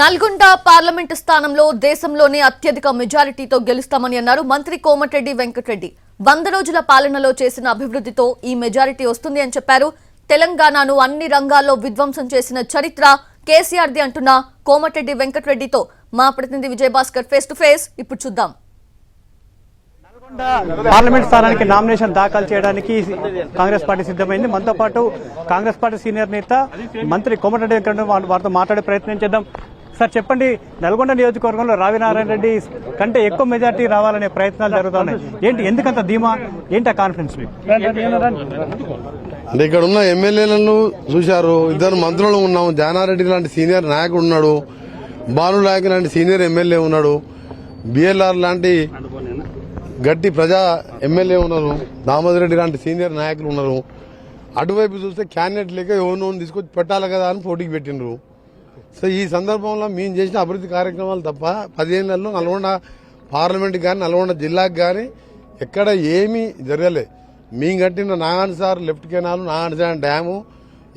Nalgonda parliament స్థానంలో దేశంలోనే అత్యధిక మెజారిటీతో గెలుస్తామని అన్నారు మంత్రి కోమటిరెడ్డి వెంకటరెడ్డి. వంద రోజుల పాలనలో చేసిన అభివృద్ధితో ఈ మెజారిటీ వస్తుంది అని చెప్పారు. తెలంగాణను అన్ని రంగాల్లో విధ్వంసం చేసిన చరిత్ర కేసీఆర్ది అంటున్న కోమటిరెడ్డి వెంకటరెడ్డితో. మా ప్రతినిధి విజయభాస్కర్ ఫేస్ టు ఫేస్ ఇప్పుడు చూద్దాం. పార్లమెంట్ స్థానానికి నామినేషన్ దాఖలు చేయడానికి కాంగ్రెస్ పార్టీ సిద్ధమైంది. మనతో పాటు కాంగ్రెస్ పార్టీ సీనియర్ నేత మంత్రి కోమటిరెడ్డి వెంకటరెడ్డి వారితో మాట్లాడే ప్రయత్నం చేద్దాం. సార్ చెప్పండి. నల్గొండ నియోజకవర్గంలో రావినారాయణ రెడ్డి కంటే ఎక్కువ మెజార్టీ రావాలనే ప్రయత్నాలు జరుగుతున్నాయి. ఏంటి ఎందుకంత ధీమా? ఏంటి ఆ కాన్ఫిడెన్స్ అంటే ఇక్కడ ఉన్న ఎమ్మెల్యేలను చూశారు. ఇద్దరు మంత్రులు ఉన్నాము. జానారెడ్డి లాంటి సీనియర్ నాయకుడు ఉన్నాడు. బాను నాయక్ లాంటి సీనియర్ ఎమ్మెల్యే ఉన్నాడు. బిఎల్ఆర్ లాంటి గట్టి ప్రజా ఎమ్మెల్యే ఉన్నారు. దామోదర్ రెడ్డి లాంటి సీనియర్ నాయకులు ఉన్నారు. అటువైపు చూస్తే క్యాండిడేట్ లేక ఎవరినో తీసుకొచ్చి పెట్టాలి కదా అని పోటీకి పెట్టినరు సో ఈ సందర్భంలో మేము చేసిన అభివృద్ధి కార్యక్రమాలు తప్ప పదిహేనులలో నల్గొండ పార్లమెంట్ కానీ నల్గొండ జిల్లాకు కానీ ఎక్కడ ఏమీ జరగలే. మేము కట్టిన Nagarjunasagar left canal Nagarjunasagar dam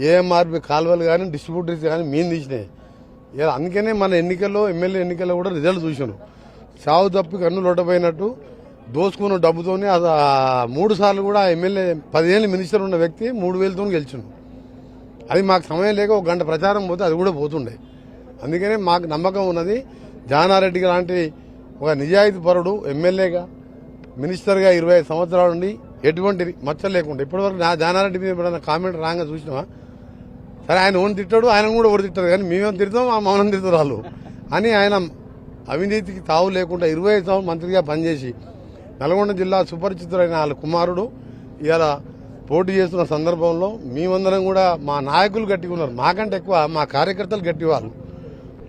AMRB కాలువలు కానీ డిస్ట్రిబ్యూటర్స్ కానీ మేము తీసినాయి. ఇక అందుకనే మన ఎన్నికల్లో ఎమ్మెల్యే ఎన్నికల్లో కూడా రిజల్ట్ చూసాను. చావు తప్పి కన్ను లొట్టపోయినట్టు దోసుకున్న డబ్బుతోనే అది మూడు సార్లు కూడా ఎమ్మెల్యే పదిహేను మినిస్టర్ ఉన్న వ్యక్తి మూడు వేలతో గెలిచిండు అది మాకు సమయం లేక ఒక గంట ప్రచారం పోతే అది కూడా పోతుండే. అందుకనే మాకు నమ్మకం ఉన్నది జానారెడ్డి లాంటి ఒక నిజాయితీ పరుడు ఎమ్మెల్యేగా మినిస్టర్గా ఇరవై ఐదు సంవత్సరాల నుండి ఎటువంటి మచ్చ లేకుండా ఇప్పటివరకు నా జానారెడ్డి మీద ఎప్పుడైనా కామెంట్ రాగా చూసినావా? సరే ఆయన ఓన్ తిట్టాడు ఆయన కూడా ఓడి తిట్టారు కానీ మేమేం తిడతాం ఆ మౌనం తిడతారు వాళ్ళు. అని ఆయన అవినీతికి తావు లేకుండా ఇరవై ఐదు మంత్రిగా పనిచేసి నల్గొండ జిల్లా సుపరిచితుడైన వాళ్ళ కుమారుడు ఇలా పోటీ చేస్తున్న సందర్భంలో మేమందరం కూడా మా నాయకులు గట్టిగా ఉన్నారు. మాకంటే ఎక్కువ మా కార్యకర్తలు గట్టి వాళ్ళు.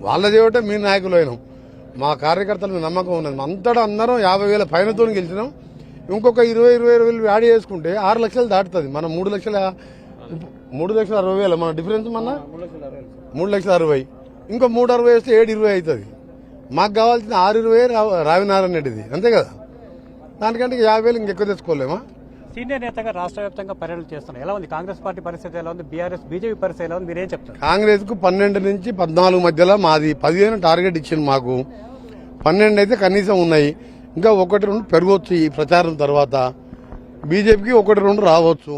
వాళ్ళ చేయటే మీ నాయకులు అయినాం. మా కార్యకర్తల నమ్మకం ఉన్నది. అంతటా అందరం యాభై వేల పైనతో గెలిచినాం. ఇంకొక ఇరవై ఇరవై ఇరవై వేలు యాడ్ చేసుకుంటే ఆరు లక్షలు దాటుతుంది. మన మూడు లక్షల మూడు లక్షల అరవై వేల మన డిఫరెన్స్ మన మూడు లక్షల అరవై. ఇంకో మూడు అరవై వేస్తే ఏడు ఇరవై అవుతుంది. మాకు కావాల్సిన ఆరు ఇరవై రావినారాయణ రెడ్డిది. అంతే కదా? దానికంటే యాభై వేలు ఇంకెక్కువ తెచ్చుకోలేమా? సీనియర్ నేతగా రాష్ట్ర వ్యాప్తంగా పర్యటన చేస్తున్నారు. ఎలా ఉంది? కాంగ్రెస్ పార్టీ పరిస్థితి ఎలా ఉంది? బీఆర్ఎస్ బీజేపీ పరిస్థితి ఎలా ఉంది? మీరేం చెప్తారు? కాంగ్రెస్కు పన్నెండు నుంచి పద్నాలుగు మధ్యలో మాది పదిహేను టార్గెట్ ఇచ్చింది మాకు. పన్నెండు అయితే కనీసం ఉన్నాయి. ఇంకా ఒకటి రెండు పెరగవచ్చు ఈ ప్రచారం తర్వాత. బీజేపీకి ఒకటి రెండు రావచ్చు.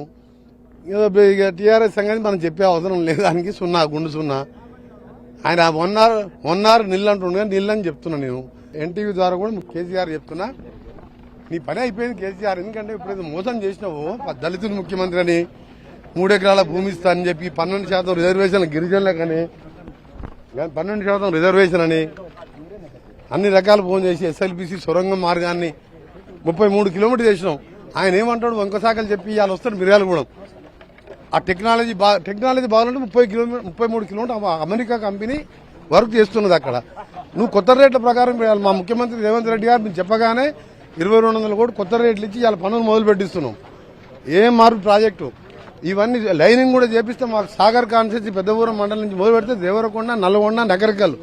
ఇక టీఆర్ఎస్ సంగతి మనం చెప్పే అవసరం లేదు. దానికి సున్నా గుండు సున్నా. ఆయన వన్ అవర్ వన్ అవర్ నీళ్ళు అంటుండగా కానీ అని చెప్తున్నా నేను. ఎన్టీవీ ద్వారా కూడా కేసీఆర్ చెప్తున్నా. నీ పని అయిపోయింది కేసీఆర్. ఎందుకంటే ఇప్పుడు మోసం చేసినావు. దళితులు ముఖ్యమంత్రి అని మూడెకరాల భూమి ఇస్తా అని చెప్పి పన్నెండు శాతం రిజర్వేషన్ గిరిజనులకని పన్నెండు శాతం రిజర్వేషన్ అని అన్ని రకాల ఫోన్ చేసి ఎస్ఎల్పిసి సొరంగం మార్గాన్ని ముప్పై మూడు కిలోమీటర్ చేసినాం. ఆయన ఏమంటాడు? వంకసాకలు చెప్పి ఇవాళ వస్తాడు మిర్యాలగూడెం. ఆ టెక్నాలజీ బా టెక్నాలజీ బాగుంటే ముప్పై కిలోమీటర్ ముప్పై మూడు కిలోమీటర్ అమెరికా కంపెనీ వర్క్ చేస్తున్నది అక్కడ. నువ్వు కొత్త రేట్ల ప్రకారం మా ముఖ్యమంత్రి రేవంత్ రెడ్డి గారు చెప్పగానే ఇరవై రెండు వందల కోట్లు కొత్త రేట్లు ఇచ్చి వాళ్ళ పనులు మొదలు పెట్టిస్తున్నాం ఏ మార్పు ప్రాజెక్టు? ఇవన్నీ లైనింగ్ కూడా చేపిస్తే మాకు సాగర్ కాన్సెస్ పెద్దపూరం మండలం నుంచి మొదలు పెడితే దేవరకొండ నల్లగొండ నగరికల్.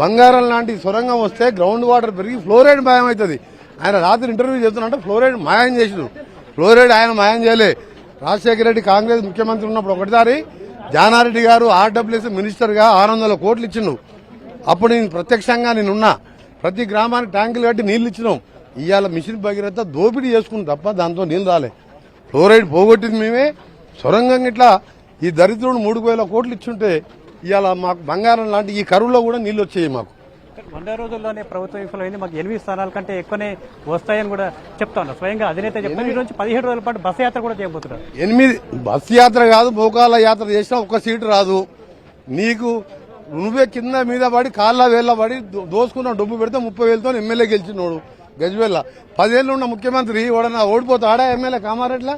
బంగారం లాంటి సొరంగం వస్తే గ్రౌండ్ వాటర్ పెరిగి ఫ్లోరైడ్ మాయం అవుతుంది ఆయన రాత్రి ఇంటర్వ్యూ చేస్తున్నట్టు ఫ్లోరైడ్ మాయం చేసిండు. ఫ్లోరైడ్ ఆయన మాయం చేయలే. రాజశేఖర రెడ్డి కాంగ్రెస్ ముఖ్యమంత్రి ఉన్నప్పుడు ఒకటిసారి జానారెడ్డి గారు ఆర్డబ్ల్యూఎస్ మినిస్టర్గా ఆరు వందల కోట్లు ఇచ్చిండు. అప్పుడు నేను ప్రత్యక్షంగా నేనున్నా. ప్రతి గ్రామానికి ట్యాంకులు కట్టి నీళ్ళు ఇచ్చినాం. ఇవాళ మిషన్ భగీరథ దోపిడీ చేసుకుని తప్ప దాంతో నీళ్ళు రాలే. ఫ్లోరైడ్ పోగొట్టింది మేమే. సొరంగం ఇట్లా ఈ దరిద్రుడు మూడు వేల కోట్లు ఇచ్చుంటే ఇవాళ మాకు బంగారం లాంటి ఈ కరువులో కూడా నీళ్ళు వచ్చాయి మాకు. వంద రోజుల్లోనే ప్రభుత్వం విఫలమైంది. మాకు ఎనిమిది స్థానాల కంటే ఎక్కువనే వస్తాయని కూడా చెప్తా ఉన్నారు. స్వయంగా అధినేత ఈ నుంచి పదిహేడు రోజుల పాటు బస్సు యాత్ర కూడా చేయబోతున్నారు. ఎనిమిది. బస్సు యాత్ర కాదు మోకాళ్ళ యాత్ర చేసినా ఒక్క సీటు రాదు. నీకు నువ్వే కింద మీద పడి కాళ్ళ వేళ్ళ పడి దోసుకున్న డబ్బు పెడితే ముప్పై వేలతో ఎమ్మెల్యే గెలిచినోడు. గజవేళ్ళ పదేళ్ళు ఉన్న ముఖ్యమంత్రి ఓడన్నా ఓడిపోతాడా ఎమ్మెల్యే కామారెడ్ల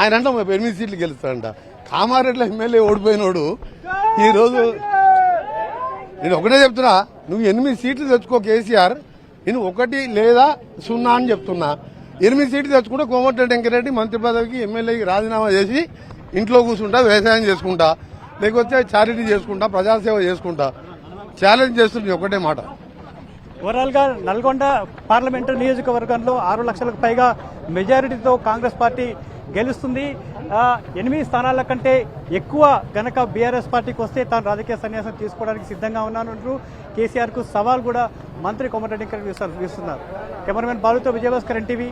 ఆయన అంటే ఎనిమిది సీట్లు గెలుస్తాడంట. కామారెడ్ల ఎమ్మెల్యే ఓడిపోయినోడు ఈరోజు నేను ఒకటే చెప్తున్నా నువ్వు ఎనిమిది సీట్లు తెచ్చుకో కేసీఆర్ నేను ఒకటి లేదా సున్నా అని చెప్తున్నా. ఎనిమిది సీట్లు తెచ్చుకుంటే కోమటిరెడ్డి వెంకరెడ్డి మంత్రి పదవికి ఎమ్మెల్యేకి రాజీనామా చేసి ఇంట్లో కూర్చుంటా వ్యవసాయం చేసుకుంటా లేకపోతే చారిటీ చేసుకుంటా ప్రజాసేవ చేసుకుంటా. ఛాలెంజ్ చేస్తుంది ఒకటే మాట. ఓవరాల్గా నల్గొండ పార్లమెంటు నియోజకవర్గంలో ఆరు లక్షలకు పైగా మెజారిటీతో కాంగ్రెస్ పార్టీ గెలుస్తుంది. ఎనిమిది స్థానాల కంటే ఎక్కువ గనక బీఆర్ఎస్ పార్టీకి వస్తే తాను రాజకీయ సన్యాసం తీసుకోవడానికి సిద్ధంగా ఉన్నానంటూ కేసీఆర్కు సవాల్ కూడా మంత్రి కోమటిరెడ్డి వెంకటరెడ్డి విస్తున్నారు. కెమెరామెన్ బాలుతో విజయభాస్కర్ ఎన్టీవీ